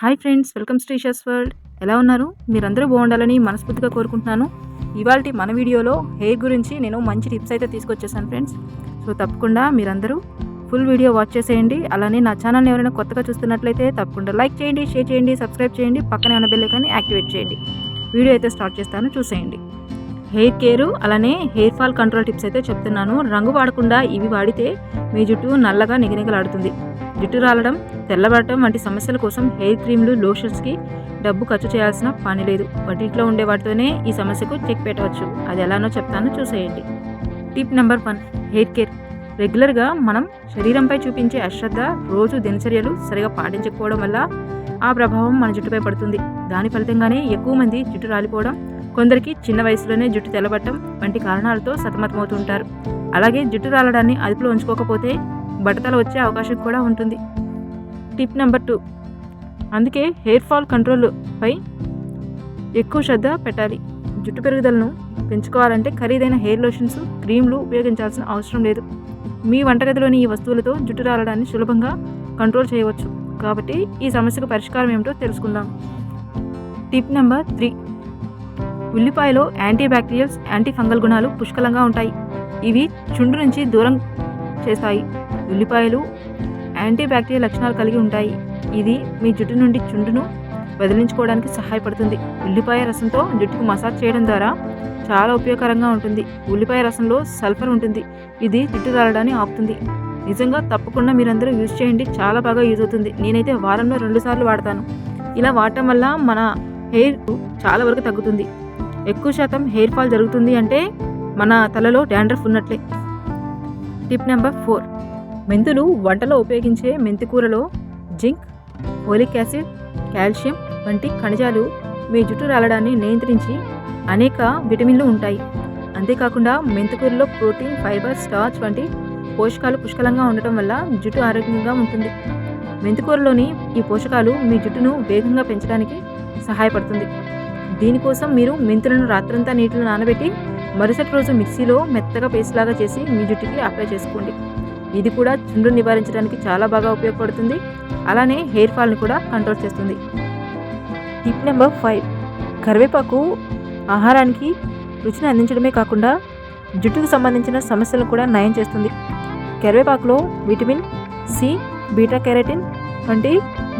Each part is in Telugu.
Hi friends welcome status world. ఎలా ఉన్నారు? మీరందరూ బాగుండాలని మనస్ఫూర్తిగా కోరుకుంటున్నాను. ఇవాళ మన వీడియోలో హెయిర్ గురించి నేను మంచి టిప్స్ అయితే తీసుకొచ్చేసాను ఫ్రెండ్స్. సో తప్పకుండా మీరందరూ ఫుల్ వీడియో వాచ్ చేసేయండి. అలానే నా ఛానల్ని ఎవరైనా కొత్తగా చూస్తున్నట్లయితే తప్పకుండా లైక్ చేయండి షేర్ చేయండి సబ్స్క్రైబ్ చేయండి పక్కనే ఉన్న బెల్ యాక్టివేట్ చేయండి. వీడియో అయితే స్టార్ట్ చేస్తాను చూసేయండి. హెయిర్ కేరు అలానే హెయిర్ ఫాల్ కంట్రోల్ టిప్స్ అయితే చెప్తున్నాను. రంగు వాడకుండా ఇవి వాడితే మీ జుట్టు నల్లగా నిగనిగలాడుతుంది. జుట్టు రాలడం తెల్లబడటం వంటి సమస్యల కోసం హెయిర్ క్రీమ్లు లోషన్స్కి డబ్బు ఖర్చు చేయాల్సిన పని లేదు. వంటింట్లో ఉండే వాటితోనే ఈ సమస్యకు చెక్ పెట్టవచ్చు. అది ఎలానో చెప్తాను చూసేయండి. Tip number one hair care. రెగ్యులర్గా మనం శరీరంపై చూపించే అశ్రద్ధ రోజు దినచర్యలు సరిగా పాటించకపోవడం వల్ల ఆ ప్రభావం మన జుట్టుపై పడుతుంది. దాని ఫలితంగానే ఎక్కువ మంది జుట్టు రాలిపోవడం కొందరికి చిన్న వయసులోనే జుట్టు తెల్లబట్టడం వంటి కారణాలతో సతమతమవుతుంటారు అలాగే జుట్టు రాలడాన్ని అదుపులో ఉంచుకోకపోతే బట్టతల వచ్చే అవకాశం కూడా ఉంటుంది. టిప్ నెంబర్ టూ అందుకే హెయిర్ ఫాల్ కంట్రోల్పై ఎక్కువ శ్రద్ధ పెట్టాలి. జుట్టు పెరుగుదలను పెంచుకోవాలంటే ఖరీదైన హెయిర్ లోషన్స్ క్రీమ్లు ఉపయోగించాల్సిన అవసరం లేదు. మీ వంటగదిలోని ఈ వస్తువులతో జుట్టు రాలడాన్ని సులభంగా కంట్రోల్ చేయవచ్చు. కాబట్టి ఈ సమస్యకు పరిష్కారం ఏమిటో తెలుసుకుందాం. టిప్ నెంబర్ త్రీ ఉల్లిపాయలో యాంటీ బ్యాక్టీరియల్స్ యాంటీ ఫంగల్ గుణాలు పుష్కలంగా ఉంటాయి. ఇవి చుండు నుంచి దూరం చేస్తాయి. ఉల్లిపాయలు యాంటీ బ్యాక్టీరియల్ లక్షణాలు కలిగి ఉంటాయి. ఇది మీ జుట్టు నుండి చుండును వదిలించుకోవడానికి సహాయపడుతుంది. ఉల్లిపాయ రసంతో జుట్టుకు మసాజ్ చేయడం ద్వారా చాలా ఉపయోగకరంగా ఉంటుంది. ఉల్లిపాయ రసంలో సల్ఫర్ ఉంటుంది. ఇది జుట్టు రాలడాన్ని ఆపుతుంది. నిజంగా తప్పకుండా మీరందరూ యూజ్ చేయండి. చాలా బాగా యూజ్ అవుతుంది. నేనైతే వారంలో రెండు సార్లు వాడతాను. ఇలా వాడటం వల్ల మన హెయిర్ చాలా వరకు తగ్గుతుంది. ఎక్కువ శాతం హెయిర్ ఫాల్ జరుగుతుంది అంటే మన తలలో డాండ్రఫ్ ఉన్నట్లే. Tip number four. మెంతులు వంటలో ఉపయోగించే మెంతికూరలో జింక్ ఫోలిక్ యాసిడ్ కాల్షియం వంటి ఖనిజాలు మీ జుట్టు రాలడాన్ని నియంత్రించి అనేక విటమిన్లు ఉంటాయి. అంతేకాకుండా మెంతికూరలో ప్రోటీన్ ఫైబర్ స్టార్చ్ వంటి పోషకాలు పుష్కలంగా ఉండటం వల్ల జుట్టు ఆరోగ్యంగా ఉంటుంది. మెంతికూరలోని ఈ పోషకాలు మీ జుట్టును వేగంగా పెంచడానికి సహాయపడుతుంది. దీనికోసం మీరు మెంతులను రాత్రంతా నీటిలో నానబెట్టి మరుసటి రోజు మిక్సీలో మెత్తగా పేస్ట్ లాగా చేసి మీ జుట్టుకి అప్లై చేసుకోండి. ఇది కూడా చుండ్రు నివారించడానికి చాలా బాగా ఉపయోగపడుతుంది. అలానే హెయిర్ ఫాల్ని కూడా కంట్రోల్ చేస్తుంది. Tip number five. కరివేపాకు ఆహారానికి రుచిని అందించడమే కాకుండా జుట్టుకు సంబంధించిన సమస్యలను కూడా నయం చేస్తుంది. కరివేపాకులో విటమిన్ సి బీటా కెరటిన్ వంటి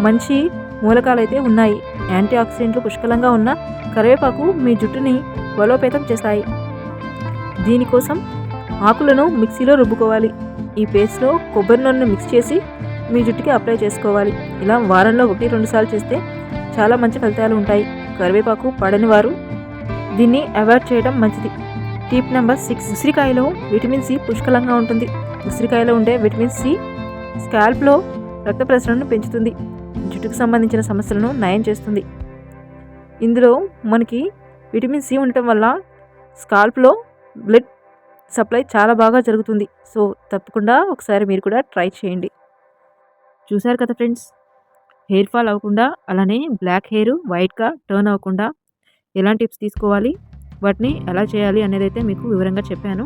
మంచి మూలకాలు అయితే ఉన్నాయి. యాంటీ ఆక్సిడెంట్లు పుష్కలంగా ఉన్న కరివేపాకు మీ జుట్టుని బలోపేతం చేస్తాయి. దీనికోసం ఆకులను మిక్సీలో రుబ్బుకోవాలి. ఈ పేస్ట్లో కొబ్బరి నూనెను మిక్స్ చేసి మీ జుట్టుకి అప్లై చేసుకోవాలి. ఇలా వారంలో ఒకటి రెండు సార్లు చేస్తే చాలా మంచి ఫలితాలు ఉంటాయి. కరివేపాకు పడని వారు దీన్ని అవాయిడ్ చేయడం మంచిది. టిప్ నెంబర్ సిక్స్ ఉసిరికాయలో విటమిన్ సి పుష్కలంగా ఉంటుంది. ఉసిరికాయలో ఉండే విటమిన్ సి స్కాల్ప్లో రక్త ప్రసరణను పెంచుతుంది. జుట్టుకు సంబంధించిన సమస్యలను నయం చేస్తుంది. ఇందులో మనకి విటమిన్ సి ఉండటం వల్ల స్కాల్ప్లో బ్లడ్ సప్లై చాలా బాగా జరుగుతుంది. సో తప్పకుండా ఒకసారి మీరు కూడా ట్రై చేయండి. చూసారు కదా ఫ్రెండ్స్? హెయిర్ ఫాల్ అవ్వకుండా అలానే బ్లాక్ హెయిర్ వైట్గా టర్న్ అవ్వకుండా ఎలా టిప్స్ తీసుకోవాలి? వాటిని ఎలా చేయాలి అనేది అయితే మీకు వివరంగా చెప్పాను.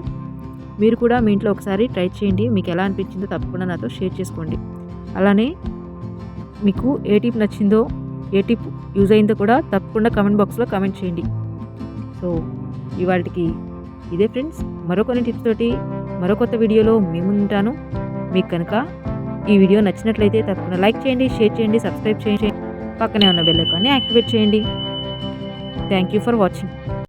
మీరు కూడా మీ ఇంట్లో ఒకసారి ట్రై చేయండి. మీకు ఎలా అనిపించిందో తప్పకుండా నాతో షేర్ చేసుకోండి. అలానే మీకు ఏ టిప్ నచ్చిందో ఏ టిప్ యూజ్ అయిందో కూడా తప్పకుండా కమెంట్ బాక్స్లో కమెంట్ చేయండి. సో ఇవాళకి ఇదే ఫ్రెండ్స్ మరొకొన్ని టిప్స్ తోటి మరో కొత్త వీడియోలో మేము ఉంటాను. మీకు కనుక ఈ వీడియో నచ్చినట్లయితే తప్పకుండా లైక్ చేయండి షేర్ చేయండి సబ్స్క్రైబ్ చేయండి. పక్కనే ఉన్న బెల్ ఐకాన్ని యాక్టివేట్ చేయండి. Thank you for watching